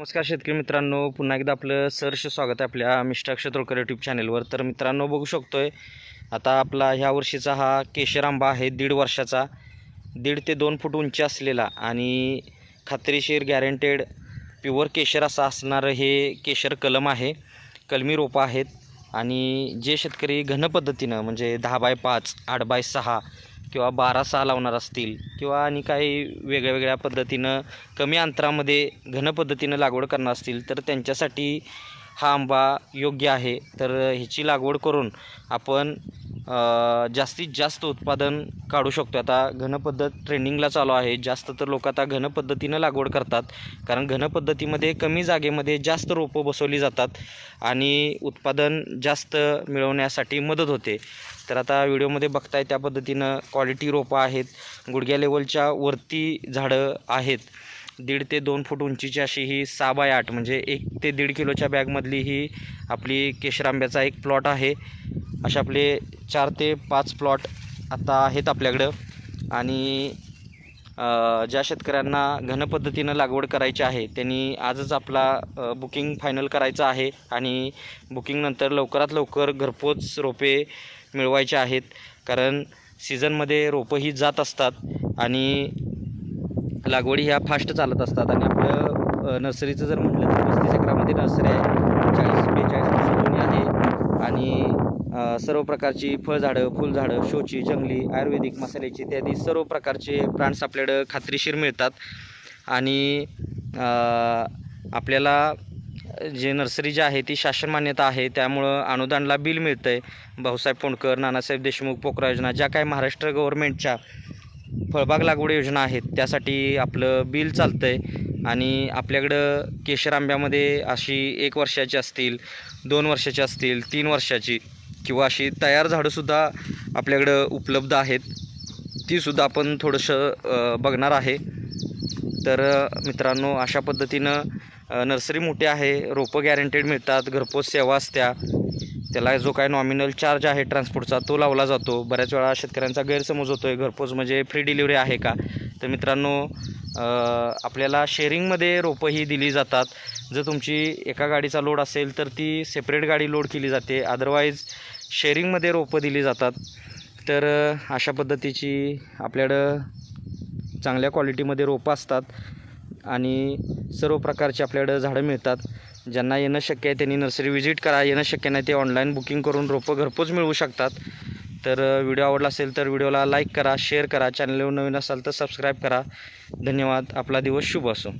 नमस्कार शेतकरी मित्रांनो पुन्हा एकदा आपलं सरश स्वागत आहे आपल्या मिस्टर क्षेत्रकर यूट्यूब चॅनेलवर तर मित्रांनो बघू शकतो आहे आता आपला ह्या वर्षीचा हा केशर आंबा आहे दीड वर्षाचा. दीड ते दोन फूट उंची असलेला आणि खात्रीशीर गॅरंटेड प्युअर केशर असा असणारं हे केशर कलम आहे. कलमी रोपं आहेत. आणि जे शेतकरी घन पद्धतीनं म्हणजे दहा बाय पाच आठ बाय सहा किंवा बारा सहा लावणार असतील किंवा आणि काही वेगळ्या वेगळ्या पद्धतीनं कमी अंतरामध्ये घन पद्धतीनं लागवड करणार असतील तर त्यांच्यासाठी हा आंबा योग्य आहे. तर ह्याची लागवड करून आपण जास्तीत जास्त उत्पादन काढू शकतो. आता घन पद्धत ट्रेंडिंगला चालू आहे. जास्त तर लोक आता घन पद्धतीनं लागवड करतात. कारण घन पद्धतीमध्ये कमी जागेमध्ये जास्त रोपं बसवली जातात आणि उत्पादन जास्त मिळवण्यासाठी मदत होते. तर आता व्हिडिओमध्ये बघताय त्या पद्धतीनं क्वालिटी रोपं आहेत. गुडघ्या लेवलच्या वरती झाडं आहेत. दीड ते दोन फूट उंचीची अशी ही सहा बाय आठ म्हणजे एक ते दीड किलोच्या बॅगमधली ही आपली केशर आंब्याचा एक प्लॉट आहे. असे आपले चार ते पाच प्लॉट आता आहेत आपल्याकडं. आणि ज्या शेतकऱ्यांना घन पद्धतीनं लागवड करायची आहे त्यांनी आजच आपला बुकिंग फायनल करायचं आहे आणि बुकिंगनंतर लवकरात लवकर घरपोच रोपे मिळवायचे आहेत. कारण सीझनमध्ये रोपं ही जात असतात आणि लागवडी ह्या फास्ट चालत असतात आणि आपलं नर्सरीचं जर म्हटलं तर पस्तीस एकरामध्ये नर्सरी आहे. चाळीस बेचाळीस वर्ष जुनी आहे. आणि सर्व प्रकारची फळझाडं फुलझाडं शोची जंगली आयुर्वेदिक मसाल्याची इत्यादी सर्व प्रकारचे प्लांट्स आपल्याकडं खात्रीशीर मिळतात. आणि आपल्याला जे नर्सरी जी आहे ती शासन मान्यता आहे. त्यामुळं अनुदानला बिल मिळतं आहे भाऊसाहेब फोंडकर नानासाहेब देशमुख पोकरा योजना ज्या काही महाराष्ट्र गव्हर्मेंटच्या फळबाग लागवड योजना आहेत त्यासाठी आपलं बिल चालतं आहे आणि आपल्याकडं केशर आंब्यामध्ये अशी एक वर्षाची असतील दोन वर्षाची असतील तीन वर्षाची किंवा अशी तयार झाडंसुद्धा आपल्याकडं उपलब्ध आहेत. तीसुद्धा आपण थोडंसं बघणार आहे. तर मित्रांनो अशा पद्धतीनं नर्सरी मोठी आहे रोपं गॅरंटेड मिळतात घरपोच सेवा असत्या. त्याला जो काय नॉमिनल चार्ज आहे ट्रान्सपोर्टचा तो लावला जातो. बऱ्याच वेळा शेतकऱ्यांचा गैरसमज होतो आहे घरपोच म्हणजे फ्री डिलिव्हरी आहे का? तर मित्रांनो आपल्याला शेअरिंगमध्ये रोपं ही दिली जातात. जर तुमची एका गाडीचा लोड असेल तर ती सेपरेट गाडी लोड केली जाते. अदरवाईज शेअरिंगमध्ये रोपं दिली जातात. तर अशा पद्धतीची आपल्याकडं चांगल्या क्वालिटीमध्ये रोपं असतात. आणि सर्व प्रकारची आपल्याकडं झाडं मिळतात. ज्यांना येणं शक्य आहे त्यांनी नर्सरी व्हिजिट करा. येणं शक्य नाही ते ऑनलाईन बुकिंग करून रोपं घरपोच मिळवू शकतात. तर व्हिडिओ आवडला असेल तर व्हिडिओला लाईक करा शेअर करा. चॅनलवर नवीन असाल तर सबस्क्राईब करा. धन्यवाद. आपला दिवस शुभ असो.